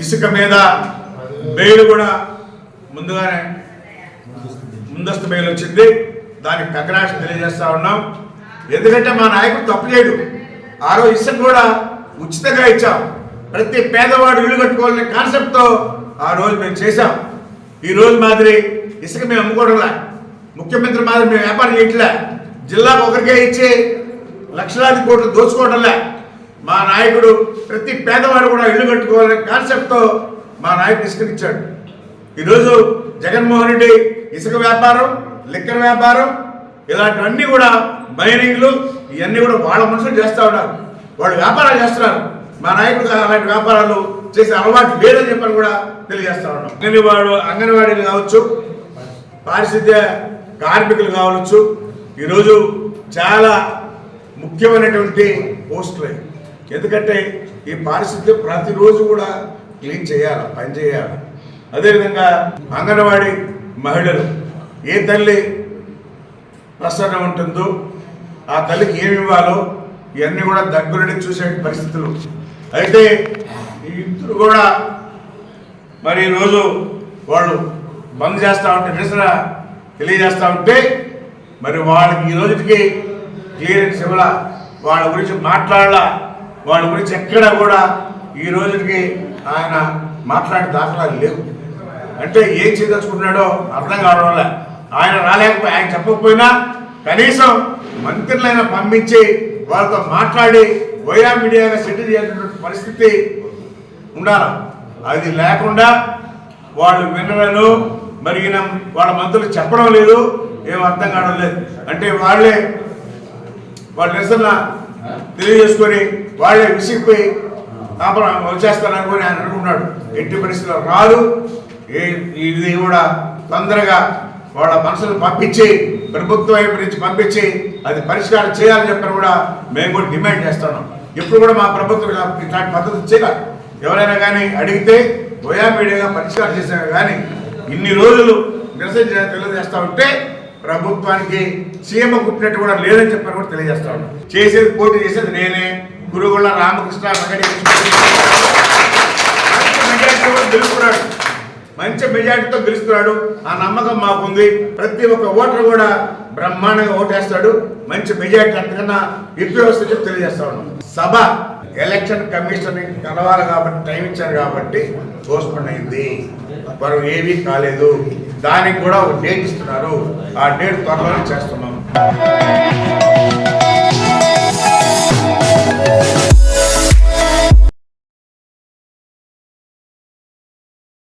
ఇసుక మీద బెయిల్ కూడా ముందుగానే ముందస్తు బెయిల్ వచ్చింది. దానికి కంగ్రాట్స్ తెలియజేస్తా ఉన్నాం. ఎందుకంటే మా నాయకుడు తప్పు చేయడు. ఆ రోజు ఇసుక కూడా ఉచితంగా ఇచ్చాం. ప్రతి పేదవాడు ఇల్లు కట్టుకోవాలనే కాన్సెప్ట్తో ఆ రోజు మేము చేశాం. ఈ రోజు మాదిరి ఇసుక మేము అమ్ముకోవడంలా ముఖ్యమంత్రి మాదిరి మేము వ్యాపారం చేయట్లే. జిల్లాకు ఒకరికే ఇచ్చి లక్షలాది కోట్లు దోచుకోవడంలే మా నాయకుడు ప్రతి పేదవాడు కూడా ఇల్లు కట్టుకోవాలనే కాన్సెప్ట్తో మా నాయకుడు ఇసుకనిచ్చాడు ఈరోజు జగన్మోహన్ రెడ్డి ఇసుక వ్యాపారం లిక్కర్ వ్యాపారం ఇలాంటివన్నీ కూడా మైనింగ్లు ఇవన్నీ కూడా వాళ్ళ మనుషులు చేస్తూ ఉన్నారు. వాళ్ళు వ్యాపారాలు చేస్తున్నారు. మా నాయకుడు అలాంటి వ్యాపారాలు చేసే అలవాటు లేదని చెప్పని కూడా తెలియజేస్తా ఉన్నాం. అంగన్వాడు అంగన్వాడీలు కావచ్చు పారిశుద్ధ్య కార్మికులు కావచ్చు ఈరోజు చాలా ముఖ్యమైనటువంటి పోస్టులు ఎందుకంటే ఈ పారిశుద్ధ్యం ప్రతిరోజు కూడా క్లీన్ చేయాలి పని చేయాలి. అదేవిధంగా అంగన్వాడీ మహిళలు ఏ తల్లి ప్రసన్న ఉంటుందో ఆ తల్లికి ఏమి ఇవ్వాలో ఇవన్నీ కూడా దగ్గరుండి చూసే పరిస్థితులు అయితే ఈ ఇద్దరు కూడా మరి ఈరోజు వాళ్ళు బంద్ చేస్తూ ఉంటే నిరసన తెలియజేస్తూ ఉంటే మరి వాళ్ళకి ఈ రోజుకి క్లియరెన్స్ ఇవ్వాల? వాళ్ళ గురించి మాట్లాడాల? వాళ్ళ గురించి ఎక్కడ కూడా ఈ రోజుకి ఆయన మాట్లాడే దాఖలాలు లేవు. అంటే ఏం చేయదలుచుకుంటున్నాడో అర్థం కావడం వల్ల ఆయన రాలేకపోయి ఆయన చెప్పకపోయినా కనీసం మంత్రులైనా పంపించి వాళ్ళతో మాట్లాడి వైరా మీడియాగా సెటిల్ చేసినటువంటి పరిస్థితి ఉండాలి? అది లేకుండా వాళ్ళు వినలను మరి వాళ్ళ మంత్రులు చెప్పడం లేదు ఏం అర్థం కావడం లేదు. అంటే వాళ్ళే వాళ్ళ నిరసన తెలియజేసుకొని వాళ్ళే విసిగిపోయి కాపురం వచ్చేస్తారనుకొని ఆయన అనుకున్నాడు. ఎట్టి పరిస్థితుల్లో రాదు. ఏ ఇది కూడా తొందరగా వాళ్ళ మనసులు పంపించి ప్రభుత్వం వైపు నుంచి పంపించి అది పరిష్కారం చేయాలని చెప్పని కూడా మేము కూడా డిమాండ్ చేస్తున్నాం. ఎప్పుడు కూడా మా ప్రభుత్వం ఇట్లాంటి పద్ధతి చేయాలి ఎవరైనా కానీ అడిగితే ఓయా మీడియాగా పరిష్కారం చేసినా కానీ ఇన్ని రోజులు నిరసన తెలియజేస్తా ఉంటే ప్రభుత్వానికి సీఎం కుట్టినట్టు కూడా లేదని చెప్పని కూడా తెలియజేస్తా చేసేది పోటీ చేసేది నేనే. గురుగుళ్ళ రామకృష్ణ వెంకటేశ్వర మంచి మెజార్టీతో గెలుస్తున్నాడు. మంచి మెజార్టీతో గెలుస్తున్నాడు. ఆ నమ్మకం మాకుంది. ప్రతి ఒక్క ఓటర్ కూడా బ్రహ్మాండంగా ఓటేస్తాడు. మంచి మెజార్టీ అంతకన్నా ఎక్కువ చెప్పి తెలియజేస్తా సభ ఎలక్షన్ కమిషన్ కలవాలి కాబట్టి టైం ఇచ్చారు కాబట్టి పోస్ట్పోన్ అయింది. వారు ఏమీ కాలేదు. దానికి కూడా ఒక డేట్ ఇస్తున్నారు. ఆ డేట్ త్వరలోనే చేస్తున్నాం. Thank you.